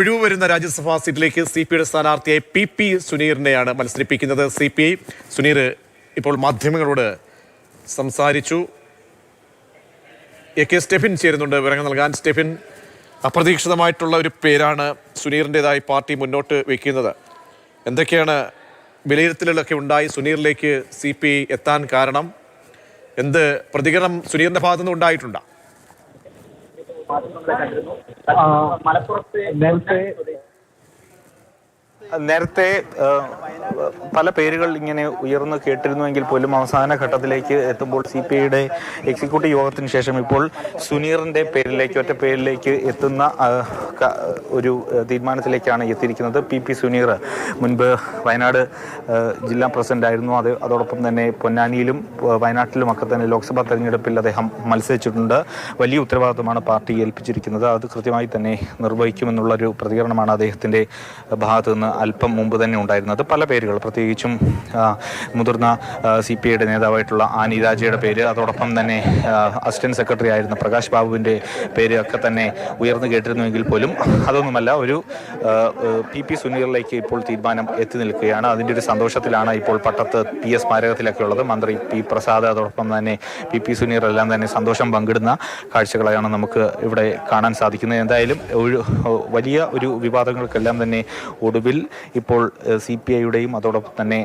ഒഴിവ് വരുന്ന രാജ്യസഭാ സീറ്റിലേക്ക് സി പിയുടെ സ്ഥാനാർത്ഥിയായി പി പി സുനീറിനെയാണ് മത്സരിപ്പിക്കുന്നത്. സി പി ഐ സുനീർ ഇപ്പോൾ മാധ്യമങ്ങളോട് സംസാരിച്ചു. എ കെ സ്റ്റെഫിൻ ചേരുന്നുണ്ട്. വിവരങ്ങൾ നൽകാൻ സ്റ്റെഫിൻ അപ്രതീക്ഷിതമായിട്ടുള്ള ഒരു പേരാണ് സുനീറിന്റെതായി പാർട്ടി മുന്നോട്ട് വയ്ക്കുന്നത് എന്തൊക്കെയാണ് വിലയിരുത്തലുകളൊക്കെ ഉണ്ടായി സുനീറിലേക്ക് സി എത്താൻ കാരണം? എന്ത് പ്രതികരണം സുനീറിന്റെ ഭാഗത്തുനിന്ന് ഉണ്ടായിട്ടുണ്ടോ? നേരത്തെ നേരത്തെ പല പേരുകൾ ഇങ്ങനെ ഉയർന്നു കേട്ടിരുന്നുവെങ്കിൽ പോലും അവസാന ഘട്ടത്തിലേക്ക് എത്തുമ്പോൾ സി പി ഐയുടെ എക്സിക്യൂട്ടീവ് യോഗത്തിന് ശേഷം ഇപ്പോൾ സുനീറിന്റെ പേരിലേക്ക് ഒറ്റ പേരിലേക്ക് എത്തുന്ന ഒരു തീരുമാനത്തിലേക്കാണ് എത്തിയിരിക്കുന്നത് പി പി സുനീർ. മുൻപ് വയനാട് ജില്ലാ പ്രസിഡന്റ് ആയിരുന്നു. അത് അതോടൊപ്പം തന്നെ പൊന്നാനിയിലും വയനാട്ടിലും ഒക്കെ തന്നെ ലോക്സഭാ തെരഞ്ഞെടുപ്പിൽ അദ്ദേഹം മത്സരിച്ചിട്ടുണ്ട്. വലിയ ഉത്തരവാദിത്തമാണ് പാർട്ടി ഏൽപ്പിച്ചിരിക്കുന്നത്. അത് കൃത്യമായി തന്നെ നിർവഹിക്കുമെന്നുള്ളൊരു പ്രതികരണമാണ് അദ്ദേഹത്തിന്റെ ഭാഗത്തുനിന്ന് അല്പം മുമ്പ് തന്നെ ഉണ്ടായിരുന്നത്. പല പേരുകൾ. പ്രത്യേകിച്ചും മുതിർന്ന സി പി ഐയുടെ നേതാവായിട്ടുള്ള ആനി രാജയുടെ പേര് അതോടൊപ്പം തന്നെ അസിസ്റ്റന്റ് സെക്രട്ടറി ആയിരുന്ന പ്രകാശ് ബാബുവിന്റെ പേര് ഒക്കെ തന്നെ ഉയർന്നു കേട്ടിരുന്നുവെങ്കിൽ പോലും അതൊന്നുമല്ല ഒരു പി പി സുനീറിലേക്ക് ഇപ്പോൾ തീരുമാനം എത്തി നിൽക്കുകയാണ്. അതിന്റെ ഒരു സന്തോഷത്തിലാണ് ഇപ്പോൾ പട്ടത്ത് പി എസ് സ്മാരകത്തിലൊക്കെ ഉള്ളത്. മന്ത്രി പി പ്രസാദ് അതോടൊപ്പം തന്നെ പി പി സുനീർ എല്ലാം തന്നെ സന്തോഷം പങ്കിടുന്ന കാഴ്ചകളാണ് നമുക്ക് ഇവിടെ കാണാൻ സാധിക്കുന്നത്. എന്തായാലും ഒരു വലിയ ഒരു വിവാദങ്ങൾക്കെല്ലാം തന്നെ ഒടുവിൽ ഇപ്പോൾ സി പി ഐയുടെയും അതോടൊപ്പം തന്നെ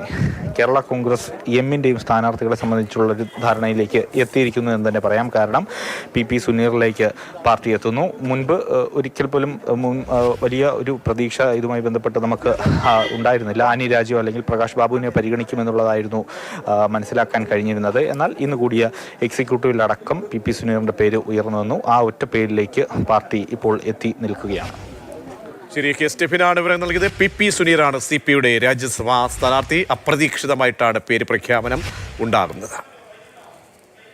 കേരള കോൺഗ്രസ് എമ്മിന്റെയും സ്ഥാനാർത്ഥികളെ സംബന്ധിച്ചുള്ള ധാരണയിലേക്ക് എത്തിയിരിക്കുന്നു എന്ന് തന്നെ പറയാം. കാരണം പി പി സുനീറിലേക്ക് പാർട്ടി എത്തുന്നു. മുൻപ് ഒരിക്കൽ പോലും വലിയ ഒരു പ്രതീക്ഷ ഇതുമായി ബന്ധപ്പെട്ട് നമുക്ക് ഉണ്ടായിരുന്നില്ല. ആനി രാജു അല്ലെങ്കിൽ പ്രകാശ് ബാബുവിനെ പരിഗണിക്കുമെന്നുള്ളതായിരുന്നു മനസ്സിലാക്കാൻ കഴിഞ്ഞിരുന്നത്. എന്നാൽ ഇന്ന് കൂടിയ എക്സിക്യൂട്ടീവിലടക്കം പി പി സുനീറിന്റെ പേര് ഉയർന്നു വന്നു. ആ ഒറ്റ പേരിലേക്ക് പാർട്ടി ഇപ്പോൾ എത്തി നിൽക്കുകയാണ്. ശരി കെ സ്റ്റെഫിനാണ് വിവരം നൽകിയത്. പി പി സുനീറാണ് സി പിയുടെ രാജ്യസഭാ സ്ഥാനാർത്ഥി. അപ്രതീക്ഷിതമായിട്ടാണ് പേര് പ്രഖ്യാപനം ഉണ്ടാകുന്നത്.